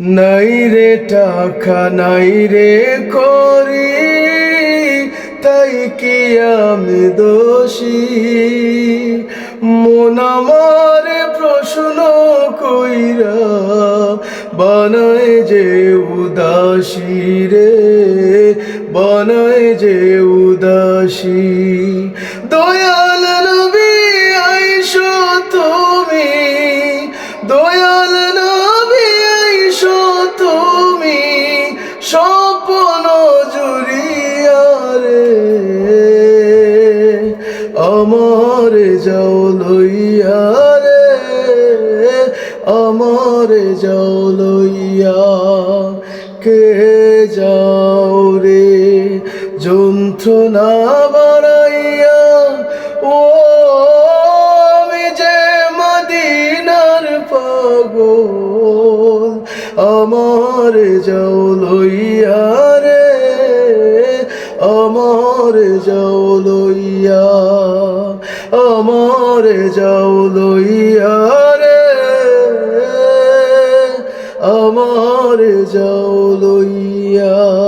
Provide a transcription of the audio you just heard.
নাই রে টাকা, নাই রে করি, তাই কি আমি দোষী? মন আমার প্রশ্ন কইরা বানায় যে উদাসী রে, বানায় যে উদাসী। যাও লইয়া রে, আমার যাও লইয়া। কে যাও রে, যন্ত্রণা বাড়াইয়া, ও আমি যে মদিনার পাগল, আমার যাও লইয়া। আমার যাও লইয়া আমার যাও লইয়া রে। আমার যাও লইয়া।